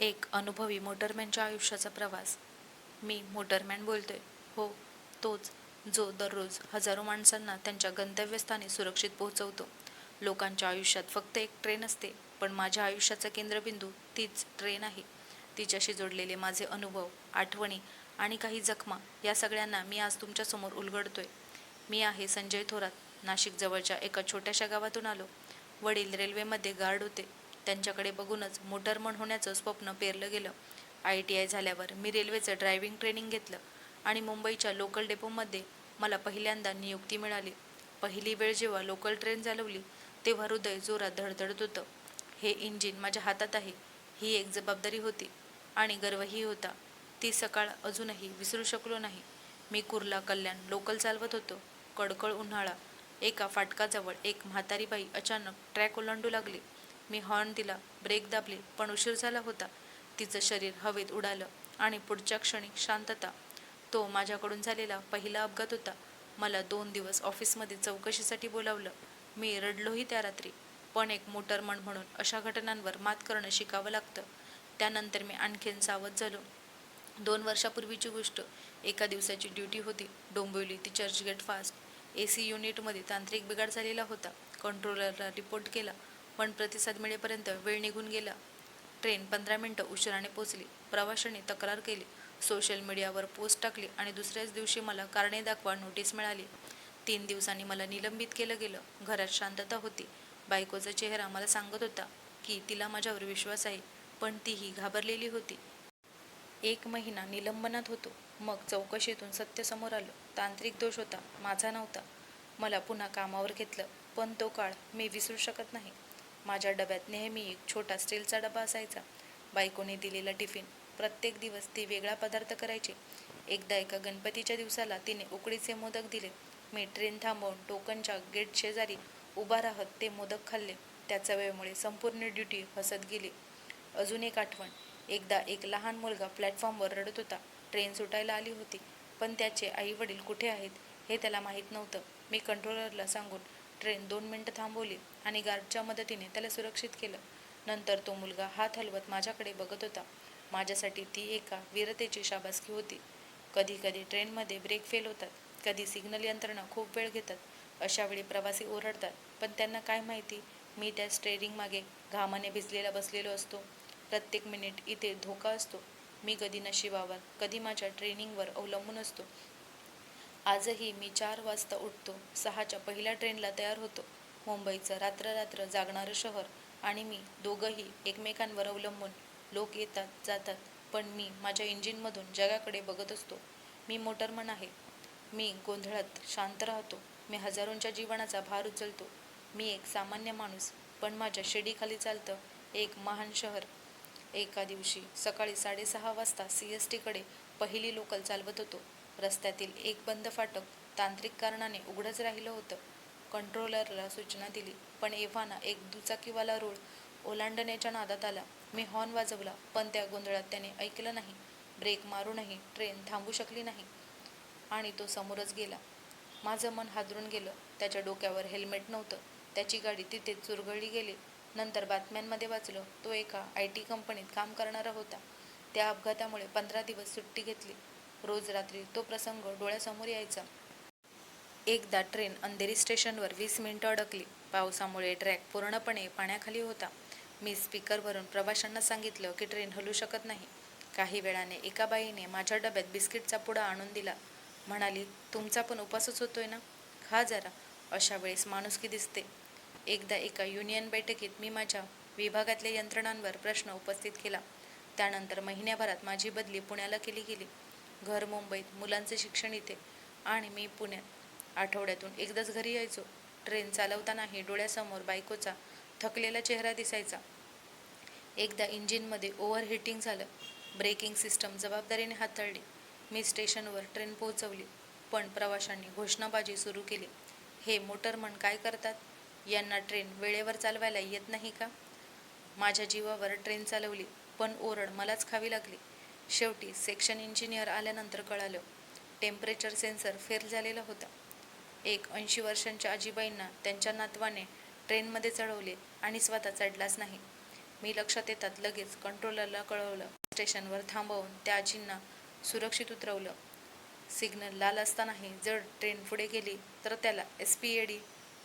एक अनुभवी मोटरमॅनच्या आयुष्याचा प्रवास. मी मोटरमॅन बोलतोय. हो तोच जो दररोज हजारो माणसांना त्यांच्या गंतव्यस्थानी सुरक्षित पोहोचवतो. लोकांच्या आयुष्यात फक्त एक ट्रेन असते पण माझ्या आयुष्याचा केंद्रबिंदू तीच ट्रेन आहे. तिच्याशी जोडलेले माझे अनुभव आठवणी आणि काही जखमा या सगळ्यांना मी आज तुमच्यासमोर उलगडतोय. मी आहे संजय थोरात नाशिक जवळच्या एका छोट्याशा गावातून आलो. वडील रेल्वेमध्ये गार्ड होते. त्यांच्याकडे बघूनच मोटरमन होण्याचं स्वप्न पेरलं गेलं. आय टी आय झाल्यावर मी रेल्वेचं ड्रायव्हिंग ट्रेनिंग घेतलं आणि मुंबईच्या लोकल डेपोमध्ये मला पहिल्यांदा नियुक्ती मिळाली. पहिली वेळ जेव्हा लोकल ट्रेन चालवली तेव्हा हृदय जोरात धडधडत होतं. हे इंजिन माझ्या हातात आहे ही एक जबाबदारी होती आणि गर्वही होता. ती सकाळ अजूनही विसरू शकलो नाही. मी कुर्ला कल्याण लोकल चालवत होतो. कडकळ उन्हाळा एका फाटकाजवळ एक म्हातारी बाई अचानक ट्रॅक ओलांडू लागली. मी हॉर्न दिला ब्रेक दाबले पण उशीर झाला होता. तिचं शरीर हवेत उडालं आणि पुढच्या क्षणी शांतता. तो माझ्याकडून झालेला पहिला अपघात होता. मला दोन दिवस ऑफिसमध्ये चौकशीसाठी बोलावलं. मी रडलोही त्या रात्री. पण एक मोटरमन म्हणून अशा घटनांवर मात करणं शिकावं लागतं. त्यानंतर मी आणखीन सावध झालो. दोन वर्षापूर्वीची गोष्ट. एका दिवसाची ड्युटी होती. डोंबिवली ती चर्चगेट फास्ट. ए सी युनिटमध्ये तांत्रिक बिघाड झालेला होता. कंट्रोलरला रिपोर्ट केला. पण प्रतिसाद मिळेपर्यंत वेळ निघून गेला. ट्रेन पंधरा मिनटं उशिराने पोचली प्रवाशांनी तक्रार केली. सोशल मीडियावर पोस्ट टाकली आणि दुसऱ्याच दिवशी मला कारणे दाखवा नोटीस मिळाली. तीन दिवसांनी मला निलंबित केलं गेलं. घरात शांतता होती. बायकोचा चेहरा मला सांगत होता की तिला माझ्यावर विश्वास आहे पण तीही घाबरलेली होती. एक महिना निलंबनात होतो. मग चौकशीतून सत्य समोर आलं. तांत्रिक दोष होता. माझा नव्हता. मला पुन्हा कामावर घेतलं पण तो काळ मी विसरू शकत नाही. माझ्या डब्यात नेहमी एक छोटा स्टीलचा डबा असायचा. बायकोने दिलेला टिफिन. प्रत्येक दिवस ती वेगळा पदार्थ करायची. एकदा एका गणपतीच्या दिवसाला तिने उकडीचे मोदक दिले. मी ट्रेन थांबवून टोकनच्या गेट शेजारी उभा राहत ते मोदक खाल्ले. त्या वेळेमुळे संपूर्ण ड्युटी हसत गेली. अजून एक आठवण. एकदा एक लहान मुलगा प्लॅटफॉर्मवर रडत होता. ट्रेन सुटायला आली होती. पण त्याचे आई वडील कुठे आहेत हे त्याला माहीत नव्हतं. मी कंट्रोलरला सांगून ट्रेन दोन मिनटं थांबवली आणि गार्डच्या मदतीने त्याला सुरक्षित केलं. नंतर तो मुलगा हात हलवत माझ्याकडे बघत होता. माझ्यासाठी ती एका वीरतेची शाबासकी होती. कधी कधी ट्रेनमध्ये ब्रेक फेल होतात. कधी सिग्नल यंत्रणा खूप वेळ घेतात. अशावेळी प्रवासी ओरडतात पण त्यांना काय माहिती? मी त्या स्टेरिंग मागे घामाने भिजलेला बसलेलो असतो. प्रत्येक मिनिट इथे धोका असतो. मी कधी नशिबावर कधी माझ्या ट्रेनिंगवर अवलंबून असतो. आजही मी चार वाजता उठतो. सहाच्या पहिल्या ट्रेनला तयार होतो. मुंबईचं रात्र रात्र जागणारं शहर आणि मी दोघंही एकमेकांवर अवलंबून लोक येतात जातात पण मी माझ्या इंजिनमधून जगाकडे बघत असतो. मी मोटरमन आहे. मी गोंधळात शांत राहतो. मी हजारोंच्या जीवनाचा भार उचलतो. मी एक सामान्य माणूस पण माझ्या शेडीखाली चालतं एक महान शहर. एका दिवशी सकाळी साडेसहा वाजता सी एस टीकडे पहिली लोकल चालवत होतो. रस्त्यातील एक बंद फाटक तांत्रिक कारणाने उघडंच राहिलं होतं. कंट्रोलरला सूचना दिली पण एव्हाना एक दुचाकीवाला रोड ओलांडण्याच्या नादात आला. मी हॉर्न वाजवला पण त्या गोंधळात त्याने ऐकलं नाही. ब्रेक मारूनही ट्रेन थांबू शकली नाही. आणि तो समोरच गेला. माझं मन हादरून गेलं. त्याच्या डोक्यावर हेल्मेट नव्हतं. त्याची गाडी तिथेच चुरगळली गेली. नंतर बातम्यांमध्ये वाचलं तो एका आय टी कंपनीत काम करणारा होता. त्या अपघातामुळे पंधरा दिवस सुट्टी घेतली. रोज रात्री तो प्रसंग डोळ्यासमोर यायचा. एकदा ट्रेन अंधेरी स्टेशनवर वीस मिनिटं अडकली. पावसामुळे ट्रॅक पूर्णपणे पाण्याखाली होता. मी स्पीकरवरून प्रवाशांना सांगितलं की ट्रेन हलू शकत नाही. काही वेळाने एका बाईने माझ्या डब्यात बिस्किटचा पुडा आणून दिला. म्हणाली तुमचा पण उपासच होतोय ना? खा जरा. अशा वेळेस माणुसकी दिसते. एकदा एका युनियन बैठकीत मी माझ्या विभागातल्या यंत्रणांवर प्रश्न उपस्थित केला. त्यानंतर महिन्याभरात माझी बदली पुण्याला केली गेली. घर मुंबईत मुलांचे शिक्षण इथे आणि मी पुण्यात. आठवड्यातून एकदाच घरी यायचो. ट्रेन चालवतानाही डोळ्यासमोर बायकोचा थकलेला चेहरा दिसायचा. एकदा इंजिनमध्ये ओव्हरहिटिंग झालं. ब्रेकिंग सिस्टम जबाबदारीने हाताळली. मी स्टेशनवर ट्रेन पोहोचवली पण प्रवाशांनी घोषणाबाजी सुरू केली. हे मोटरमन काय करतात? यांना ट्रेन वेळेवर चालवायला येत नाही का? माझ्या जीवावर ट्रेन चालवली पण ओरड मलाच खावी लागली. शेवटी सेक्शन इंजिनियर आल्यानंतर कळालं टेम्परेचर सेन्सर फेल झालेला होता. एक ऐंशी वर्षांच्या आजीबाईंना त्यांच्या नातवाने ट्रेनमध्ये चढवले आणि स्वतः चढलाच नाही. मी लक्षात येतात लगेच कंट्रोलरला कळवलं स्टेशनवर थांबवून त्या आजींना सुरक्षित उतरवलं. सिग्नल लाल असतानाही जर ट्रेन पुढे गेली तर त्याला एस पी ए डी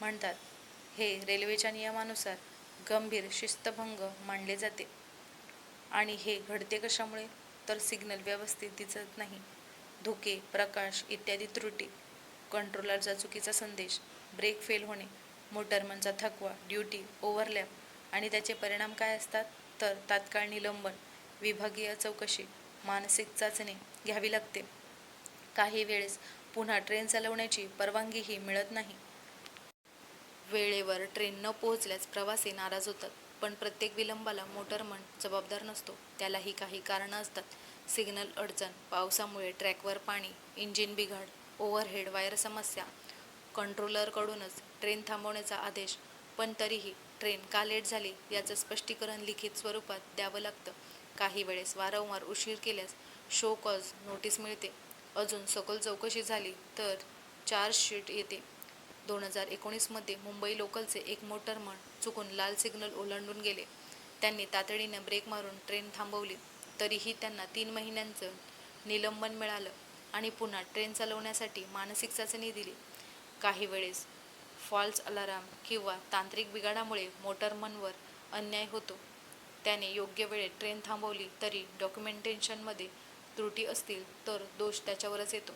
म्हणतात. हे रेल्वेच्या नियमानुसार गंभीर शिस्तभंग मानले जाते. आणि हे घडते कशामुळे? तर सिग्नल व्यवस्थित दिसत नाही. धुके प्रकाश इत्यादी त्रुटी. कंट्रोलरचा चुकीचा संदेश. ब्रेक फेल होणे. मोटरमनचा म्हणजे थकवा ड्युटी ओव्हरलॅप आणि त्याचे परिणाम काय असतात? तर तात्काळ निलंबन विभागीय चौकशी मानसिक चाचणी घ्यावी लागते. काही वेळेस पुन्हा ट्रेन चालवण्याची परवानगीही मिळत नाही. वेळेवर ट्रेन न पोहोचल्यास प्रवासी नाराज होतात. पण प्रत्येक विलंबाला मोटरमन जबाबदार नसतो. त्यालाही काही कारणं असतात. सिग्नल अडचण पावसामुळे ट्रॅकवर पाणी इंजिन बिघाड ओव्हरहेड वायर समस्या कंट्रोलरकडूनच ट्रेन थांबवण्याचा आदेश. पण तरीही ट्रेन का लेट झाली याचं स्पष्टीकरण लिखित स्वरूपात द्यावं लागतं. काही वेळेस वारंवार उशीर केल्यास शो कॉज नोटीस मिळते. अजून सखोल चौकशी झाली तर चार्जशीट येते. दोन हजार एकोणीसमध्ये मुंबई लोकलचे एक मोटरमन चुकून लाल सिग्नल ओलांडून गेले. त्यांनी तातडीनं ब्रेक मारून ट्रेन थांबवली. तरीही त्यांना तीन महिन्यांचं निलंबन मिळालं आणि पुन्हा ट्रेन चालवण्यासाठी मानसिक चाचणी दिली. काही वेळेस फॉल्स अलाराम किंवा तांत्रिक बिघाडामुळे मोटरमनवर अन्याय होतो. त्याने योग्य वेळेत ट्रेन थांबवली तरी डॉक्युमेंटेशनमध्ये त्रुटी असतील तर दोष त्याच्यावरच येतो.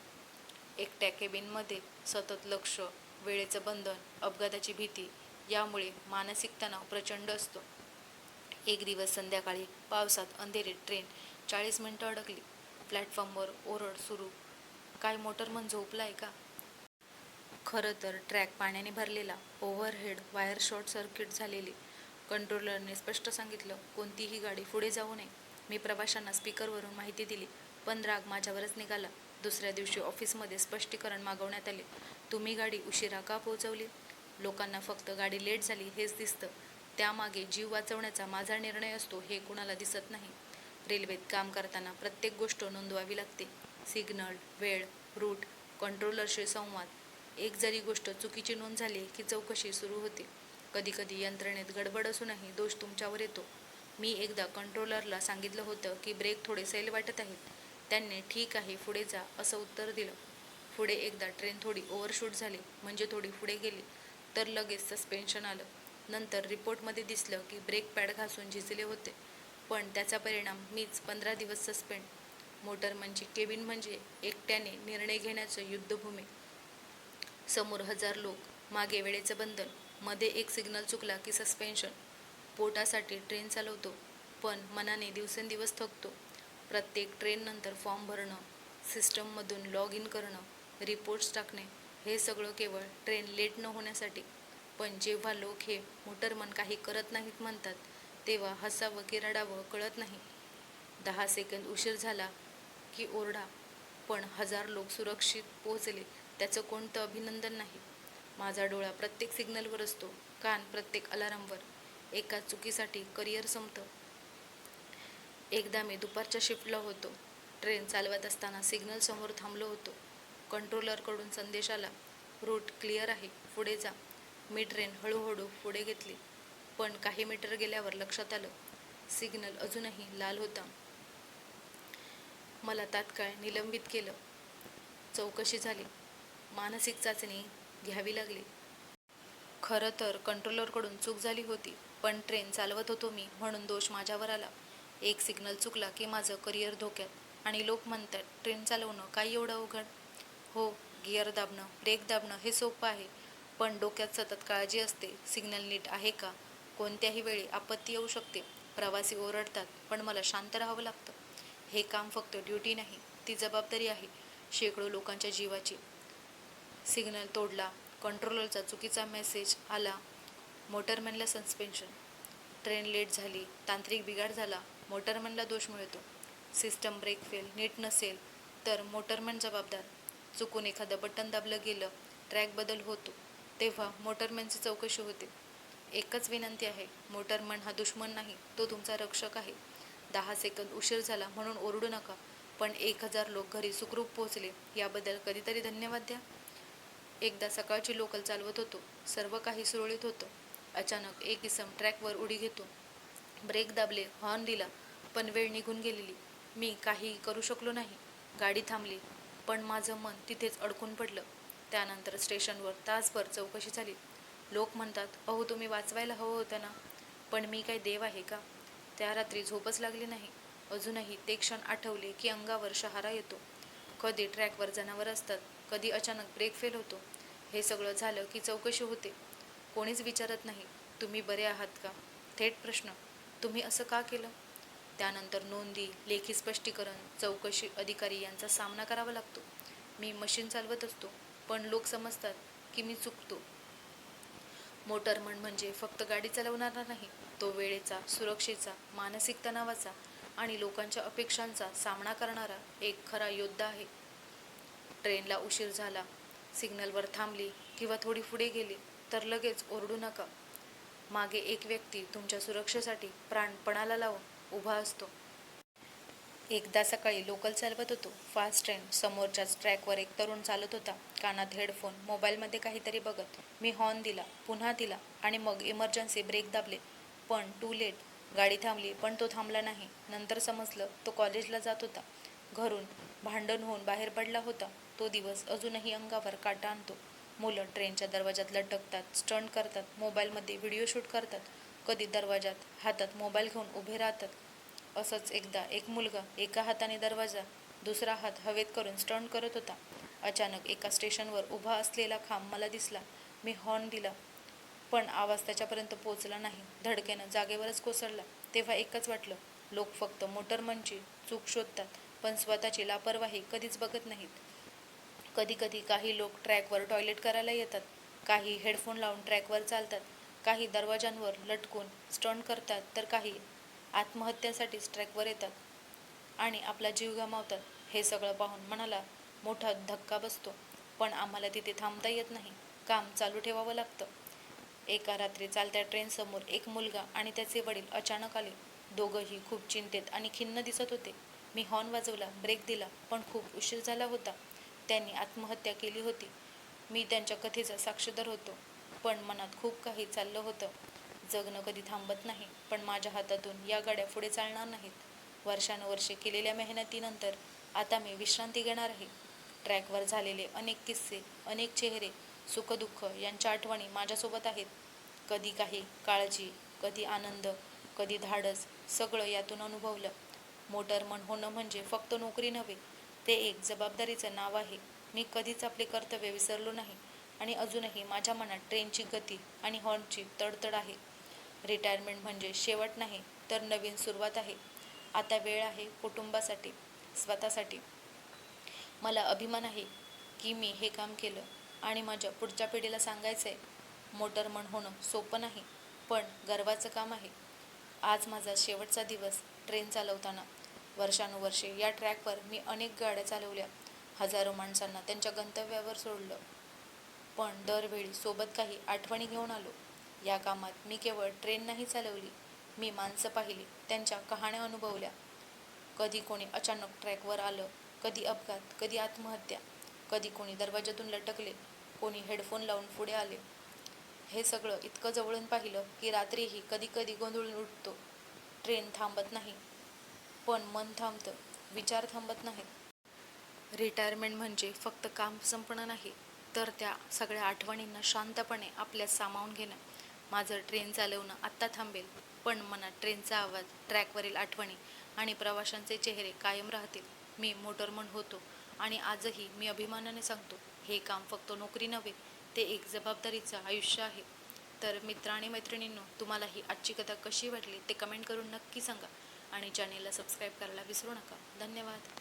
एकट्या केबिनमध्ये सतत लक्ष वेळेचं बंधन अपघाताची भीती यामुळे मानसिक तणाव प्रचंड असतो. एक दिवस संध्याकाळी पावसात अंधेरीत ट्रेन चाळीस मिनटं अडकली. प्लॅटफॉर्मवर ओरड सुरू. काय मोटरमन झोपला आहे का? खरं तर ट्रॅक पाण्याने भरलेला. ओव्हरहेड वायर शॉर्ट सर्किट झालेली. कंट्रोलरने स्पष्ट सांगितलं कोणतीही गाडी पुढे जाऊ नये. मी प्रवाशांना स्पीकरवरून माहिती दिली. पण राग माझ्यावरच निघाला. दुसऱ्या दिवशी ऑफिसमध्ये स्पष्टीकरण मागवण्यात आले. तुम्ही गाडी उशिरा का पोहोचवली? लोकांना फक्त गाडी लेट झाली हेच दिसतं. त्यामागे जीव वाचवण्याचा माझा निर्णय असतो हे कुणाला दिसत नाही. रेल्वेत काम करताना प्रत्येक गोष्ट नोंदवावी लागते. सिग्नल वेळ रूट कंट्रोलरशी संवाद. एक जरी गोष्ट चुकीची नोंद झाली की चौकशी सुरू होते. कधीकधी यंत्रणेत गडबड असूनही दोष तुमच्यावर येतो. मी एकदा कंट्रोलरला सांगितलं होतं की ब्रेक थोडे सैल वाटत आहेत. त्यांनी ठीक आहे पुढे जा असं उत्तर दिलं. पुढे एकदा ट्रेन थोडी ओव्हरशूट झाली म्हणजे थोडी पुढे गेली. तर लगेच सस्पेन्शन आलं. नंतर रिपोर्टमध्ये दिसलं की ब्रेक पॅड घासून झिजले होते. पण त्याचा परिणाम मीच पंधरा दिवस सस्पेंड मोटर म्हणजे केबिन म्हणजे एकट्याने निर्णय घेण्याचं युद्धभूमी. समोर हजार लोक मागे वेळेचं बंधनमध्ये एक सिग्नल चुकला की सस्पेन्शन पोटासाठी ट्रेन चालवतो पण मनाने दिवसेंदिवस थकतो. प्रत्येक ट्रेननंतर फॉर्म भरणं सिस्टममधून लॉग इन करणं रिपोर्ट्स टाकणे हे सगळं केवळ ट्रेन लेट न होण्यासाठी. पण जेव्हा लोक हे मोटरमन काही करत नाहीत म्हणतात तेव्हा हसावं की रडावं कळत नाही. दहा सेकंद उशीर झाला की ओरडा पण हजार लोक सुरक्षित पोहोचले त्याचं कोणतं अभिनंदन नाही. माझा डोळा प्रत्येक सिग्नलवर असतो कान प्रत्येक अलारामवर एका चुकीसाठी करिअर संपतं. एकदा मी दुपारच्या शिफ्टला होतो. ट्रेन चालवत असताना सिग्नल समोर थांबलो होतो. कंट्रोलरकडून संदेश आला रूट क्लिअर आहे पुढे जा. मी ट्रेन हळूहळू पुढे घेतली. पण काही मीटर गेल्यावर लक्षात आलं सिग्नल अजूनही लाल होता. मला तात्काळ निलंबित केलं. चौकशी झाली. मानसिक चाचणी घ्यावी लागली. खरं तर कंट्रोलरकडून चूक झाली होती पण ट्रेन चालवत होतो मी म्हणून दोष माझ्यावर आला. एक सिग्नल चुकला की माझं करिअर धोक्यात आणि लोक म्हणतात ट्रेन चालवणं काही एवढं अवघड? हो गिअर दाबणं ब्रेक दाबणं हे सोपं आहे पण डोक्यात सतत काळजी असते सिग्नल नीट आहे का? कोणत्याही वेळी आपत्ती येऊ शकते प्रवासी ओरडतात पण मला शांत राहावं लागतं. हे काम फक्त ड्युटी नाही ती जबाबदारी आहे शेकडो लोकांच्या जीवाची. सिग्नल तोडला कंट्रोलरचा चुकीचा मेसेज आला मोटरमॅनला सस्पेन्शन. ट्रेन लेट झाली तांत्रिक बिघाड झाला मोटरमॅनला दोष मिळतो. सिस्टम ब्रेक फेल नीट नसेल तर मोटरमॅन जबाबदार. चुकून एखादं बटन दाबलं गेलं ट्रॅक बदल होतो. तेव्हा मोटरमॅनची चौकशी होते. एकच विनंती आहे मोटरमन हा दुश्मन नाही तो तुमचा रक्षक आहे. दहा सेकंद उशीर झाला म्हणून ओरडू नका पण एक हजार लोक घरी सुखरूप पोहोचले याबद्दल कधीतरी धन्यवाद द्या. एकदा सकाळची लोकल चालवत होतो सर्व काही सुरळीत होतं. अचानक एक इसम ट्रॅकवर उडी घेतो. ब्रेक दाबले हॉर्न दिला पण वेळ निघून गेलेली. मी काही करू शकलो नाही. गाडी थांबली. पण माझं मन तिथेच अडकून पडलं. त्यानंतर स्टेशनवर तासभर चौकशी झाली. लोक म्हणतात अहो तुम्ही वाचवायला हवं होतं ना? पण मी काय देव आहे का? त्या रात्री झोपच लागली नाही. अजूनही ते क्षण आठवले की अंगावर शहारा येतो. कधी ट्रॅकवर जनावर असतात कधी अचानक ब्रेक फेल होतो. हे सगळं झालं की चौकशी होते. कोणीच विचारत नाही तुम्ही बरे आहात का? थेट प्रश्न तुम्ही असं का केलं? त्यानंतर नोंदी लेखी स्पष्टीकरण चौकशी अधिकारी यांचा सामना करावा लागतो. मी मशीन चालवत असतो पण लोक समजतात की मी चुकतो. मोटरमन म्हणजे फक्त गाडी चालवणारा नाही तो वेळेचा सुरक्षेचा मानसिक तणावाचा आणि लोकांच्या अपेक्षांचा सामना करणारा एक खरा योद्धा आहे. ट्रेनला उशीर झाला सिग्नलवर थांबली किंवा थोडी पुढे गेली तर लगेच ओरडू नका. मागे एक व्यक्ती तुमच्या सुरक्षेसाठी प्राणपणाला लावून उभा असतो. एकदा सकाळी लोकल चालवत होतो. फास्ट ट्रेन समोरच्याच ट्रॅकवर एक तरुण चालत होता. कानात हेडफोन मोबाईलमध्ये काहीतरी बघत. मी हॉर्न दिला पुन्हा दिला आणि मग इमर्जन्सी ब्रेक दाबले. पण टू लेट गाडी थांबली पण तो थांबला नाही. नंतर समजलं तो कॉलेजला जात होता. घरून भांडण होऊन बाहेर पडला होता. तो दिवस अजूनही अंगावर काटा आणतो. मुलं ट्रेनच्या दरवाजात लटकतात स्टंट करतात मोबाईलमध्ये व्हिडिओ शूट करतात. कधी दरवाजात हातात मोबाईल घेऊन उभे राहतात. असंच एकदा एक मुलगा एका हाताने दरवाजा दुसरा हात हवेत करून स्टंट करत होता. अचानक एका स्टेशनवर उभा असलेला खांब मला दिसला. मी हॉर्न दिला पण आवाज त्याच्यापर्यंत पोचला नाही. धडकेनं जागेवरच कोसळला. तेव्हा एकच वाटलं लोक फक्त मोटरमनची चूक शोधतात पण स्वतःची लापरवाही कधीच बघत नाहीत. कधी कधी काही लोक ट्रॅकवर टॉयलेट करायला येतात. काही हेडफोन लावून ट्रॅकवर चालतात. काही दरवाजांवर लटकून स्टंट करतात तर काही आत्महत्यासाठी ट्रॅकवर येतात. आणि आपला जीव गमावतात हे सगळं पाहून मनाला मोठा धक्का बसतो. पण आम्हाला तिथे थांबता येत नाही. काम चालू ठेवावं लागतं. एका रात्री चालत्या ट्रेनसमोर एक मुलगा आणि त्याचे वडील अचानक आले. दोघंही खूप चिंतेत आणि खिन्न दिसत होते. मी हॉर्न वाजवला ब्रेक दिला पण खूप उशीर झाला होता. त्यांनी आत्महत्या केली होती. मी त्यांच्या कथेचा साक्षीदार होतो. पण मनात खूप काही चाललं होतं. जगणं कधी थांबत नाही पण माझ्या हातातून या गाड्या पुढे चालणार नाहीत. वर्षानुवर्षे केलेल्या मेहनतीनंतर आता मी विश्रांती घेणार आहे. ट्रॅकवर झालेले अनेक किस्से अनेक चेहरे सुखदुःख यांच्या आठवणी माझ्यासोबत आहेत. कधी काही काळजी कधी आनंद कधी धाडस सगळं यातून अनुभवलं. मोटरमन होणं म्हणजे फक्त नोकरी नव्हे ते एक जबाबदारीचं नाव आहे. मी कधीच आपले कर्तव्य विसरलो नाही. आणि अजूनही माझ्या मनात ट्रेनची गती आणि हॉर्नची तडतड आहे. रिटायरमेंट म्हणजे शेवट नाही तर नवीन सुरुवात आहे. आता वेळ आहे कुटुंबासाठी स्वतःसाठी. मला अभिमान आहे की मी हे काम केलं आणि माझ्या पुढच्या पिढीला सांगायचं आहे मोटरमन होणं सोपं नाही पण गर्वाचं काम आहे. आज माझा शेवटचा दिवस ट्रेन चालवताना. वर्षानुवर्षे या ट्रॅकवर मी अनेक गाड्या चालवल्या. हजारो माणसांना त्यांच्या गंतव्यावर सोडलं. पण दरवेळी सोबत काही आठवणी घेऊन आलो. या कामात मी केवळ ट्रेन नाही चालवली मी माणसं पाहिली त्यांच्या कहाण्या अनुभवल्या. कधी कोणी अचानक ट्रॅकवर आलं कधी अपघात कधी आत्महत्या कधी कोणी दरवाजातून लटकले कोणी हेडफोन लावून पुढे आले. हे सगळं इतकं जवळून पाहिलं की रात्रीही कधी कधी गोंधळून उठतो ट्रेन थांबत नाही. पण मन थांबतं विचार थांबत नाहीत रिटायरमेंट म्हणजे फक्त काम संपणं नाही. तर त्या सगळ्या आठवणींना शांतपणे आपल्यात सामावून घेणं. माझं ट्रेन चालवणं आत्ता थांबेल पण मनात ट्रेनचा आवाज ट्रॅकवरील आठवणी आणि प्रवाशांचे चेहरे कायम राहतील. मी मोटरमन होतो आणि आजही मी अभिमानाने सांगतो हे काम फक्त नोकरी नव्हे ते एक जबाबदारीचं आयुष्य आहे. तर मित्र आणि मैत्रिणींनो तुम्हाला ही आजची कथा कशी वाटली ते कमेंट करून नक्की सांगा आणि चॅनेलला सबस्क्राईब करायला विसरू नका. धन्यवाद.